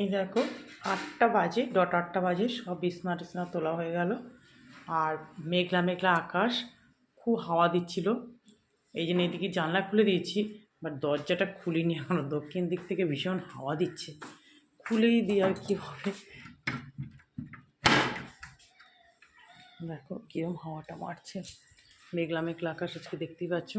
এই দেখো আটটা বাজে, ডট আটটা বাজে, সব বিছনা টিছনা তোলা হয়ে গেল। আর মেঘলা মেঘলা আকাশ, খুব হাওয়া দিচ্ছিল। এই জন্য এদিকে জানলা খুলে দিয়েছি, বাট দরজাটা খুলিনি এখনও। দক্ষিণ দিক থেকে ভীষণ হাওয়া দিচ্ছে। খুলেই দিই আর কি হবে? দেখো কিরম হাওয়াটা মারছে। মেঘলা মেঘলা আকাশ আজকে দেখতেই পাচ্ছ।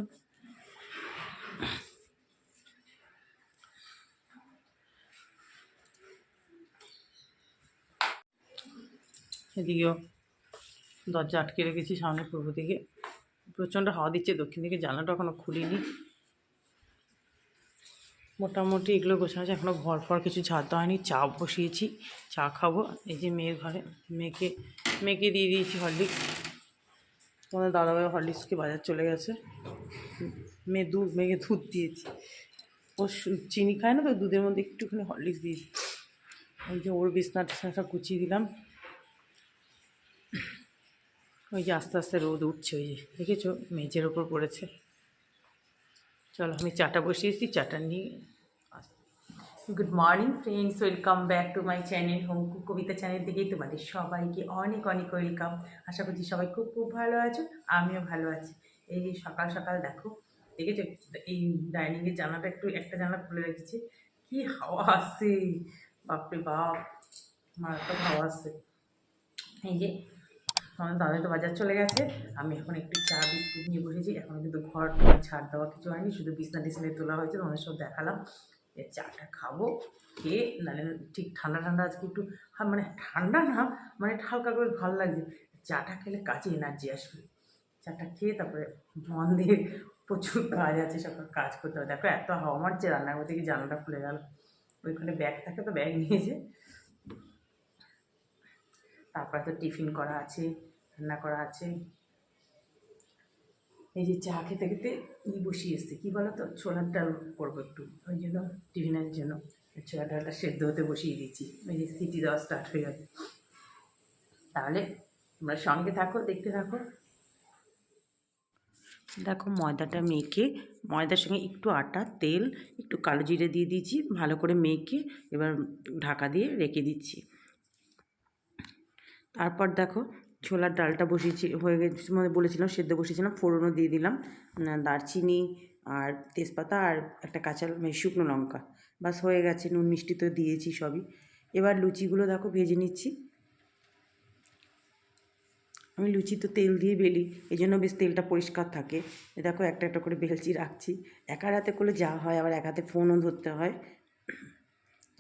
এদিকেও দরজা আটকে রেখেছি সামনে পূর্ব দিকে। প্রচণ্ড হাওয়া দিচ্ছে, দক্ষিণ দিকে জানলাটা এখনও খুলিনি। মোটামুটি এগুলো গোছানো আছে এখনও ঘর ফর কিছু ঝাড় দেওয়া হয়নি, চা বসিয়েছি, চা খাব। এই যে মেয়ের ঘরে, মেয়েকে মেয়েকে দিয়ে দিয়েছি হরলিক্স। তোমাদের দাদাভাই হরলিক্সকে বাজার চলে গেছে। মেয়ে দুধ, মেয়েকে দুধ দিয়েছি। ও চিনি খায় না তো, দুধের মধ্যে একটুখানি হরলিক্স দিয়েছি। ওই যে ওর বিছনা টিছনা সব গুছিয়ে দিলাম। ওই যে আস্তে আস্তে রোদ উঠছে, ওই যে দেখেছ? মেঝের ওপর পড়েছে। চলো, আমি চাটা বসিয়েছি চাটা নিয়ে good morning friends welcome back to my channel home cook Kabita channel থেকেই তোমাদের সবাইকে অনেক অনেক ওয়েলকাম আশা করছি সবাই খুব খুব ভালো আছো, আমিও ভালো আছি। এই যে সকাল সকাল দেখো, দেখেছ? এই ডাইনিংয়ের জানাটা একটু, একটা জানা খুলে রেখেছি। কি হাওয়া আসছে, বাপরে বাপ, মারাত্মক হাওয়া আসছে। এই যে আমার দাদা তো বাজার চলে গেছে। আমি এখন একটু চা, বিস্কুট নিয়ে বসেছি। এখন কিন্তু ঘর ছাড় দেওয়া কিছু হয়নি, শুধু বিছনা টিছনে তোলা হয়েছে, তোমাদের সব দেখালাম। যে চাটা খাব, খেয়ে নাহলে ঠিক ঠান্ডা ঠান্ডা আজকে একটু মানে ঠান্ডা না মানে হালকা করে ভালো লাগছে। চাটা খেলে কাজে এনার্জি আসবে। চাটা খেয়ে তারপরে মন দিয়ে প্রচুর কাজ আছে, সব কাজ করতে হবে। দেখো এত হাওয়া মারছে রান্নাঘর থেকে জানাটা খুলে গেল। ওইখানে ব্যাগ থাকে তো ব্যাগ নিয়েছে। তারপরে তো টিফিন করা আছে। রান্না করা আছে। এই যে চা খেতে খেতে ই বসিয়ে এসছে। কী বলো তো ছোলার ডাল করব একটু। ওই জন্য টিফিনের জন্য। ছোলার ডালটা সেদ্ধ হতে বসিয়ে দিয়েছি। ওই যে সিটি দেওয়া স্টার্ট হয়ে যাবে তাহলে তোমরা সঙ্গে থাকো, দেখতে থাকো। দেখো, ময়দাটা মেখে, ময়দার সঙ্গে একটু আটা, তেল, একটু কালো জিরে দিয়ে দিয়েছি, ভালো করে মেখে এবার ঢাকা দিয়ে রেখে দিচ্ছি। তারপর দেখো ছোলার ডালটা বসিয়েছি, হয়ে গেছে মানে বলেছিলাম, সেদ্ধ বসিয়েছিলাম, ফোড়নও দিয়ে দিলাম দারচিনি আর তেজপাতা আর একটা কাঁচা মানে শুকনো লঙ্কা। বাস হয়ে গেছে, নুন মিষ্টি তো দিয়েছি সবই। এবার লুচিগুলো দেখো ভেজে নিচ্ছি। আমি লুচি তো তেল দিয়ে বেলি এই জন্য বেশ তেলটা পরিষ্কার থাকে। দেখো একটা একটা করে বেলচি রাখছি। একার হাতে করলে যা হয়, আবার এক হাতে ফোনও ধরতে হয়।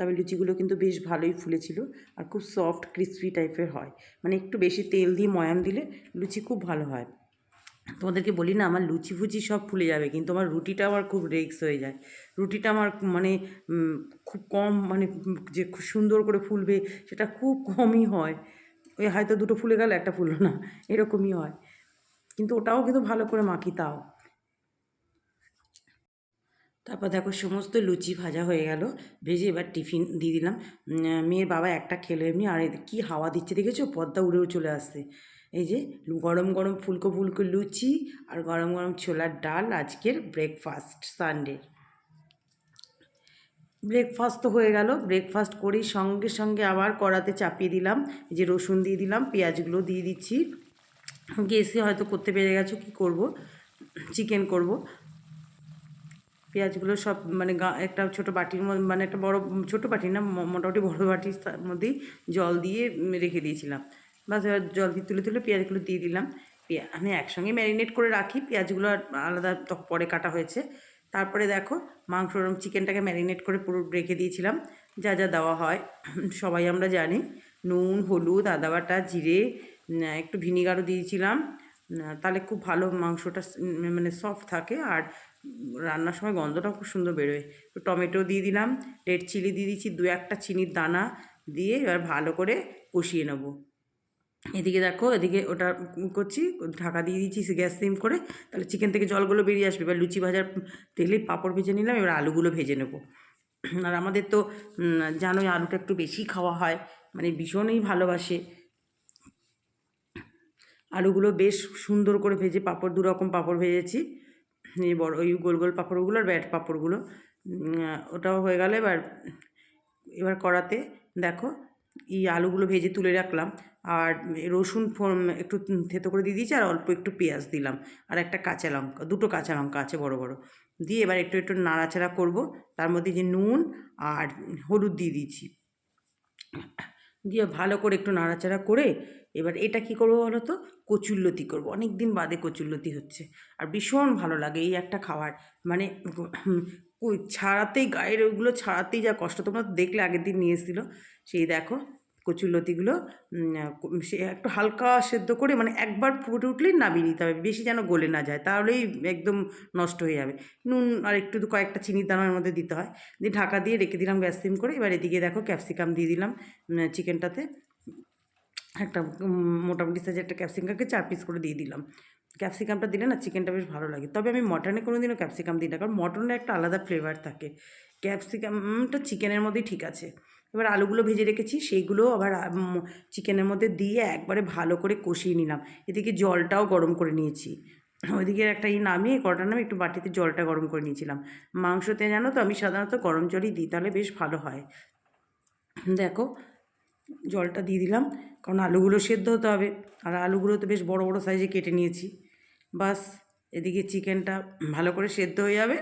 তবে লুচিগুলো কিন্তু বেশ ভালোই ফুলেছিল আর খুব সফট ক্রিসপি টাইপের হয়। মানে একটু বেশি তেল দিয়ে ময়াম দিলে লুচি খুব ভালো হয়। তোমাদেরকে বলি না, আমার লুচি ফুচি সব ফুলে যাবে, কিন্তু আমার রুটিটা আমার খুব রেক্স হয়ে যায়। রুটিটা আমার মানে খুব কম মানে যে সুন্দর করে ফুলবে সেটা খুব কমই হয়। ওই হয়তো দুটো ফুলে গেল, একটা ফুললো না, এরকমই হয়। কিন্তু ওটাও কিন্তু ভালো করে মাখি তাও। তারপর দেখো সমস্ত লুচি ভাজা হয়ে গেল। ভেজে এবার টিফিন দিয়ে দিলাম। মেয়ের বাবা একটা খেলো এমনি, আর কী হাওয়া দিচ্ছে দেখেছ? পদ্মা উড়েও চলে আসছে। এই যে গরম গরম ফুলকো ফুলকো লুচি আর গরম গরম ছোলার ডাল আজকের ব্রেকফাস্ট সানডে ব্রেকফাস্ট তো হয়ে গেল। ব্রেকফাস্ট করেই সঙ্গে সঙ্গে আবার কড়াতে চাপিয়ে দিলাম। এই যে রসুন দিয়ে দিলাম, পেঁয়াজগুলো দিয়ে দিচ্ছি। গেসে হয়তো করতে পেরে গেছো, কী করব? চিকেন করব। পেঁয়াজগুলো সব মানে একটা ছোটো বাটির মধ্যে মানে একটা বড়, ছোটো বাটি না মোটামুটি বড় বাটির মধ্যেই জল দিয়ে রেখে দিয়েছিলাম। বাস এবার জল দিয়ে তুলে তুলে পেঁয়াজগুলো দিয়ে দিলাম। আমি একসঙ্গে ম্যারিনেট করে রাখি, পেঁয়াজগুলো আলাদা তখন পরে কাটা হয়েছে। তারপরে দেখো, মাংস এবং চিকেনটাকে ম্যারিনেট করে পুরো রেখে দিয়েছিলাম। যা যা দেওয়া হয়, সবাই আমরা জানি, নুন, হলুদ, আদা বাটা, জিরে একটু ভিনিগারও দিয়েছিলাম। তাহলে খুব ভালো মাংসটা মানে সফট থাকে আর রান্নার সময় গন্ধটাও খুব সুন্দর বেরোয়। একটু টমেটো দিয়ে দিলাম রেড চিলি দিয়ে দিচ্ছি দু একটা চিনির দানা দিয়ে এবার ভালো করে কষিয়ে নেব। এদিকে দেখো, এদিকে ওটা করছি, ঢাকা দিয়ে দিচ্ছি গ্যাস সিম করে, তাহলে চিকেন থেকে জলগুলো বেরিয়ে আসবে। এবার লুচি ভাজার তেলে পাঁপড় ভেজে নিলাম, এবার আলুগুলো ভেজে নেব। আর আমাদের তো জানোই আলুটা একটু বেশি খাওয়া হয় মানে ভীষণই ভালোবাসে। আলুগুলো বেশ সুন্দর করে ভেজে পাঁপড়, দু রকম পাঁপড় ভেজেছি। এই বড়, ওই গোল গোল পাঁপড়গুলো আর ব্যাট পাঁপড়গুলো। ওটাও হয়ে গেলে। এবার এবার কড়াতে দেখো, এই আলুগুলো ভেজে তুলে রাখলাম। আর রসুন একটু থেতো করে দিয়ে দিয়েছি, আর অল্প একটু পেঁয়াজ দিলাম। আর একটা কাঁচা লঙ্কা, দুটো কাঁচা লঙ্কা আছে বড় বড়। দিয়ে এবার একটু একটু নাড়াচাড়া করব। তার মধ্যে যে নুন আর হলুদ দিয়ে দিয়েছি। দিয়ে ভালো করে একটু নাড়াচাড়া করে এবার এটা কি করব বলো তো কচুল্লতি করব। অনেক দিন বাদে কচুল্লতি হচ্ছে। আর ভীষণ ভালো লাগে এই একটা খাবার। মানে ছাড়াতেই, গায়ের ওইগুলো ছাড়াতেই যা কষ্ট। তোমরা দেখলে আগের দিন নিয়ে এসেছিল। সেই দেখো, কচুরলতিগুলো সে একটু হালকা সেদ্ধ করে মানে একবার ফুটে উঠলেই নামিয়ে নিতে হবে। বেশি যেন গলে না যায়, তাহলেই একদম নষ্ট হয়ে যাবে। নুন আর একটু কয়েকটা চিনির দানার মধ্যে দিতে হয়। দিয়ে ঢাকা দিয়ে রেখে দিলাম গ্যাস সিম করে। এবার এদিকে দেখো ক্যাপসিকাম দিয়ে দিলাম চিকেনটাতে। একটা মোটামুটি সাইজের একটা ক্যাপসিকামকে চার পিস করে দিয়ে দিলাম। ক্যাপসিকামটা দিলে না চিকেনটা বেশ ভালো লাগে। তবে আমি মটনে কোনো দিনও ক্যাপসিকাম দিই না, কারণ মটনের একটা আলাদা ফ্লেভার থাকে। ক্যাপসিকামটা চিকেনের মধ্যেই ঠিক আছে। এবার আলুগুলো ভেজে রেখেছি সেইগুলো আবার চিকেনের মধ্যে দিয়ে একবারে ভালো করে কষিয়ে নিলাম। এদিকে জলটাও গরম করে নিয়েছি। ওইদিকে একটা ই নামিয়ে, কড়াটা নামে একটু বাটিতে জলটা গরম করে নিয়েছিলাম। মাংসতে জানো তো আমি সাধারণত গরম জলই দিই, তাহলে বেশ ভালো হয়। দেখো, জলটা দিয়ে দিলাম। কারণ আলুগুলো সেদ্ধ হতে হবে। আর আলুগুলো তো বেশ বড় বড় সাইজে কেটে নিয়েছি। বাস এদিকে চিকেনটা ভালো করে সেদ্ধ হয়ে যাবে।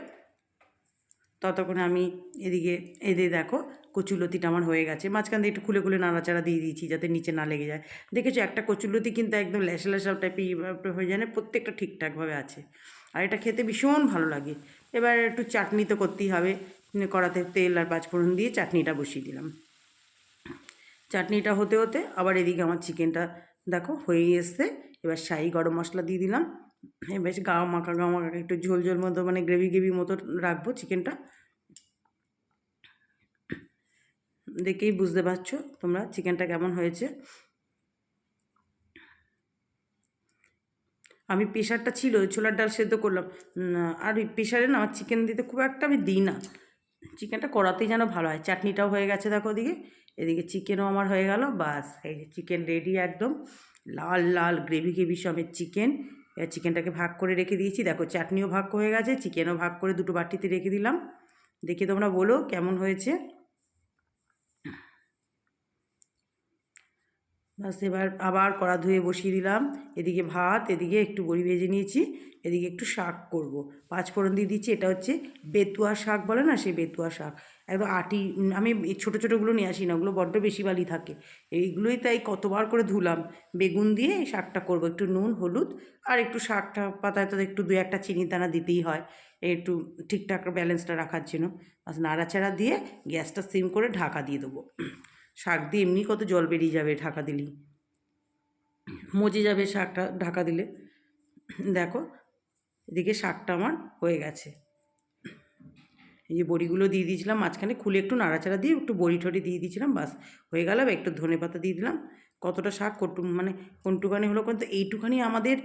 ততক্ষণে আমি এদিকে এদিকে দেখো কচুলতিটা আমার হয়ে গেছে। মাঝখান দিয়ে একটু খুলে খুলে নাড়াচাড়া দিয়ে দিয়েছি যাতে নিচে না লেগে যায়। দেখেছ একটা কচুলতি কিন্তু একদম ল্যাসা ল্যাসা টাইপের হয়ে যায় না, প্রত্যেকটা ঠিকঠাকভাবে আছে। আর এটা খেতে ভীষণ ভালো লাগে। এবার একটু চাটনি তো করতেই হবে। কড়াতে তেল আর পাঁচফোড়ন দিয়ে চাটনিটা বসিয়ে দিলাম। চাটনিটা হতে হতে আবার এদিকে আমার চিকেনটা দেখো হয়ে এসছে। এবার শাহি গরম মশলা দিয়ে দিলাম। বেশ গা মাখা গা মাখা, একটু ঝোল ঝোল মতো মানে গ্রেভি গ্রেভি মতো রাখব চিকেনটা। দেখেই বুঝতে পারছ তোমরা চিকেনটা কেমন হয়েছে। আমি প্রেশারটা ছিল, ছোলার ডাল সেদ্ধ করলাম। আর ওই প্রেশারে না আমার চিকেন দিতে খুব একটা আমি দিই না। চিকেনটা করাতেই যেন ভালো হয়। চাটনিটাও হয়ে গেছে দেখো ওদিকে। এদিকে চিকেনও আমার হয়ে গেল, বাস। এই যে চিকেন রেডি একদম। লাল লাল, গ্রেভি গ্রেভি সমেত চিকেন। চিকেনটাকে ভাগ করে রেখে দিয়েছি। দেখো, চাটনিও ভাগ হয়ে গেছে, চিকেনও ভাগ করে দুটো বাটিতে রেখে দিলাম। দেখে তোমরা বলো কেমন হয়েছে। বাস এবার আবার কড়া ধুয়ে বসিয়ে দিলাম। এদিকে ভাত, এদিকে একটু বড়ি ভেজে নিয়েছি। এদিকে একটু শাক করব। পাঁচ ফোড়ন দিয়ে দিচ্ছি, এটা হচ্ছে বেতুয়া শাক বলে না, সেই বেতুয়া শাক। একদম আটি, আমি ছোটো ছোটোগুলো নিয়ে আসি না, ওগুলো বড্ড বেশি বালি থাকে। এইগুলোই তাই কতবার করে ধুলাম। বেগুন দিয়ে শাকটা করব, একটু নুন, হলুদ, আর একটু শাকটা পাতায় তো একটু দু একটা চিনির দানা দিতেই হয়। একটু ঠিকঠাক ব্যালেন্সটা রাখার জন্য। নাড়াচাড়া দিয়ে গ্যাসটা সিম করে ঢাকা দিয়ে দেবো। শাক দিয়ে এমনি কত জল বেরিয়ে যাবে ঢাকা দিলেই মজে যাবে শাকটা ঢাকা দিলে। দেখো, এদিকে শাকটা আমার হয়ে গেছে। এই যে বড়িগুলো দিয়ে দিয়েছিলাম, মাঝখানে খুলে একটু নাড়াচাড়া দিয়ে একটু বড়ি টড়ি দিয়ে দিয়েছিলাম, বাস হয়ে গেল। একটু ধনে পাতা দিয়ে দিলাম। কতটা শাক কটু মানে কোনটুখানি হলো কিন্তু এইটুখানি আমাদের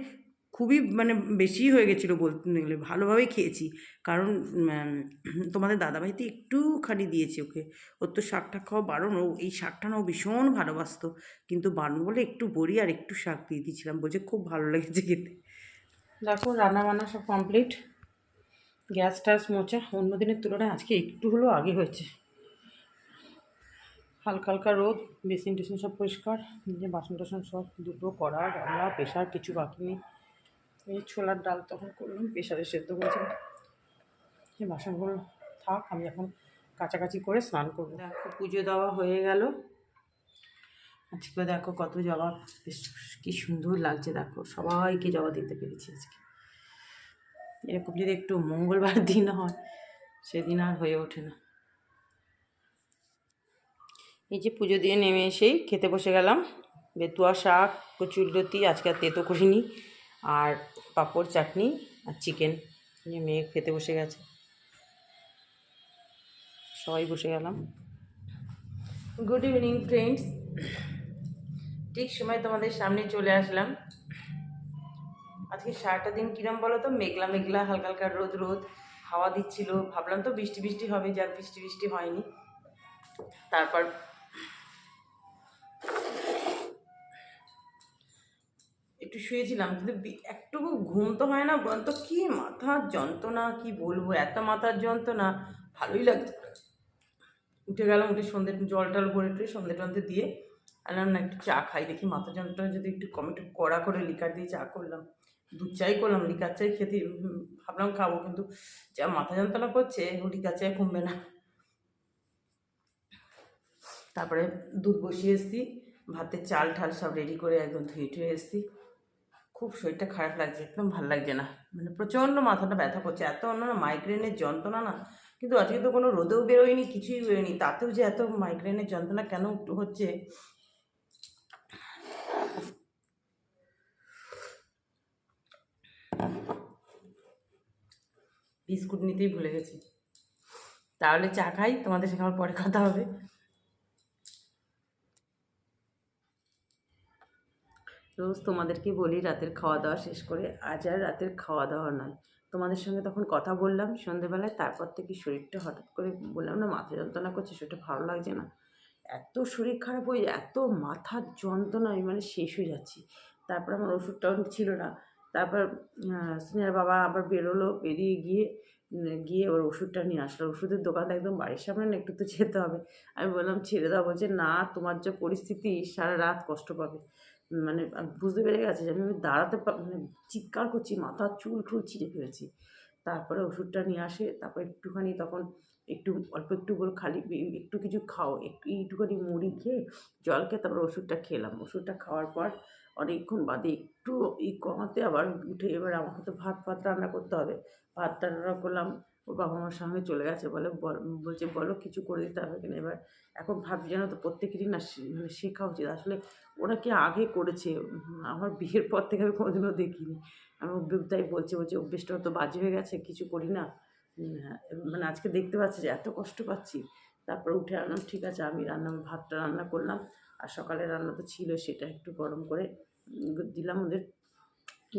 খুবই মানে বেশি হয়ে গেছিল বলতে গেলে, ভালোভাবেই খেয়েছি। কারণ তোমাদের দাদাভাই তো একটুখানি দিয়েছি ওকে। ওর তো শাকটা খাওয়া বারণ, ও এই শাকটা না ও ভীষণ ভালোবাসতো। কিন্তু বারণ বলে একটু বড়ি আর একটু শাক দিয়ে দিয়েছিলাম, বলছে খুব ভালো লেগেছে খেতে। দেখো রান্না বান্না সব কমপ্লিট গ্যাস ট্যাস মোচা অন্য দিনের তুলনায় আজকে একটু হলেও আগে হয়েছে। হালকা হালকা রোদ, বেসিন টেসিন সব পরিষ্কার নিজে বাসন টাসন সব দুটো কড়া গামলা প্রেশার কিছু বাকি নেই। এই ছোলার ডাল তখন করলাম প্রেশারে সেদ্ধ করেছিলাম। এই বাসনগুলো থাক, আমি এখন কাছাকাছি করে স্নান করব। দেখো, পুজো দেওয়া হয়ে গেল। আজকে দেখো কত জবা, বেশ কি সুন্দর লাগছে, দেখো, সবাইকে জবা দিতে পেরেছি আজকে। এরকম যদি একটু মঙ্গলবার দিন হয়, সেদিন আর হয়ে ওঠে না। এই যে পুজো দিয়ে নেমে এসেই খেতে বসে গেলাম। বেতুয়া শাক, কচুরলতি, আজকে আর তেতো করিনি। আর পাঁপড়, চাটনি আর চিকেন নিয়ে মেয়ে খেতে বসে গেছে। সবাই বসে গেলাম। গুড ইভিনিং ফ্রেন্ডস ঠিক সময় তোমাদের সামনে চলে আসলাম। আজকে সারাটা দিন কিরম বলো তো? মেঘলা মেঘলা, হালকা হালকা রোদ রোদ। হাওয়া দিচ্ছিল। ভাবলাম তো বৃষ্টি বৃষ্টি হবে যার বৃষ্টি বৃষ্টি হয়নি। তারপর একটু শুয়েছিলাম, কিন্তু একটুকু ঘুম তো হয় না, বলতো কি মাথার যন্ত্রণা, কি বলব, এত মাথার যন্ত্রণা, ভালোই লাগছে উঠে গেলাম, উঠে সন্ধ্যে জল টল ভরে টরে সন্ধ্যে টন্ধে দিয়ে আনলাম, না একটু চা খাই, দেখি মাথা যন্ত্রণা যদি একটু কম, একটু কড়া করে লিকার দিয়ে চা করলাম। দুধ চাই করলাম, লিকার চাই খেতে ভাবলাম খাব, কিন্তু যা মাথা যন্ত্রণা করছে লিকার চাই কমবে না। তারপরে দুধ বসিয়ে এসেছি, ভাতের চাল ঠাল সব রেডি করে একদম ধুয়ে টুয়ে এসেছি। খুব শরীরটা খারাপ লাগছে, একদম ভালো লাগছে না। মানে প্রচণ্ড মাথাটা ব্যথা করছে, এত অন্য মাইগ্রেনের যন্ত্রণা না। কিন্তু আজকে তো কোনো রোদেও বেরোয়নি, কিছুই বেরোয়নি, তাতেও যে এত মাইগ্রেনের যন্ত্রণা কেন হচ্ছে? বিস্কুট নিতেই ভুলে গেছি। তাহলে চা খাই, তোমাদের আমার পরে কথা হবে। রোজ তোমাদেরকে বলি রাতের খাওয়া দাওয়া শেষ করে আজ আর রাতের খাওয়া দাওয়া নয়। তোমাদের সঙ্গে তখন কথা বললাম সন্ধেবেলায়, তারপর থেকে শরীরটা হঠাৎ করে বললাম, না, মাথা যন্ত্রণা করছে সেটা ভালো লাগছে না। এত শরীর খারাপ হয়ে এত মাথার যন্ত্রণা, আমি মানে শেষ হয়ে যাচ্ছি। তারপর আমার ওষুধটাও ছিল না। তারপর স্নেহার বাবা আবার বেরোলো, বেরিয়ে গিয়ে গিয়ে ওর ওষুধটা নিয়ে আসলো। ওষুধের দোকান একদম বাড়ির সামনে, না, একটু তো যেতে হবে। আমি বললাম, ছেড়ে দাও। বলছে, না, তোমার যে পরিস্থিতি, সারা রাত কষ্ট পাবে। মানে বুঝতে পেরে গেছে যে আমি দাঁড়াতে মানে চিৎকার করছি, মাথার চুল ঠুল ছিঁড়ে ফেলেছি। তারপরে ওষুধটা নিয়ে আসে, তারপর একটুখানি তখন একটু, অল্প একটু করে খালি একটু কিছু খাও, একটু একটুখানি মুড়ি খেয়ে জল খেয়ে তারপর ওষুধটা খেলাম। ওষুধটা খাওয়ার পর অনেকক্ষণ বাদে একটু এই কমাতে আবার উঠে এবার আমাকে তো ভাত ফাত রান্না করতে হবে। ভাত রান্না করলাম ওর বাবা মার সঙ্গে চলে গেছে বলে বল- বলছে বলো কিছু করে দিতে হবে কিনা। এবার এখন ভাবছি জানো তো প্রত্যেকেরই না মানে শেখা উচিত। আসলে ওরা কি আগে করেছে? আমার বিয়ের পর থেকে আমি কোনোদিনও দেখিনি। আমি অভ্যেস তাই বলছে বলছে অভ্যেসটা তো বাজে হয়ে গেছে কিছু করি না। হ্যাঁ, মানে আজকে দেখতে পাচ্ছি যে এত কষ্ট পাচ্ছি। তারপর উঠে আনলাম ঠিক আছে আমি রান্না ভাতটা রান্না করলাম। আর সকালে রান্না তো ছিল সেটা একটু গরম করে দিলাম ওদের।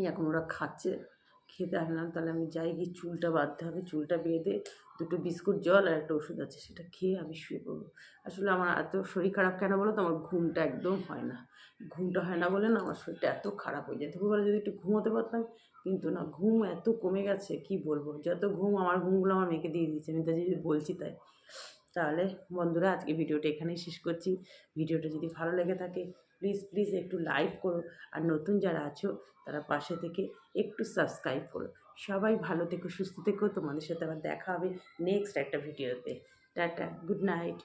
এখন ওরা খাচ্ছে। খেতে আনলাম, তাহলে আমি যাই গিয়ে চুলটা বাঁধতে হবে, চুলটা বেঁধে দুটো বিস্কুট জল আর একটা ওষুধ আছে, সেটা খেয়ে আমি শুয়ে পড়ব। আসলে আমার এত শরীর খারাপ কেন বলো তো? আমার ঘুমটা একদম হয় না। ঘুমটা হয় না বলে না, আমার শরীরটা এত খারাপ হয়ে যায়। দুপুরবেলা যদি একটু ঘুমোতে পারতাম, কিন্তু না, ঘুম এত কমে গেছে, কি বলব? যত ঘুম আমার ঘুমগুলো আমার মেয়েকে দিয়ে দিচ্ছে আমি তাই যদি বলছি তাই। তাহলে বন্ধুরা আজকে ভিডিওটা এখানেই শেষ করছি। ভিডিওটা যদি ভালো লেগে থাকে প্লিজ প্লিজ একটু লাইক করো। আর নতুন যারা আছো, তারা পাশে থেকে একটু সাবস্ক্রাইব করো। সবাই ভালো থেকো, সুস্থ থেকো। তোমাদের সাথে আবার দেখা হবে নেক্সট একটা ভিডিওতে টাটা গুড নাইট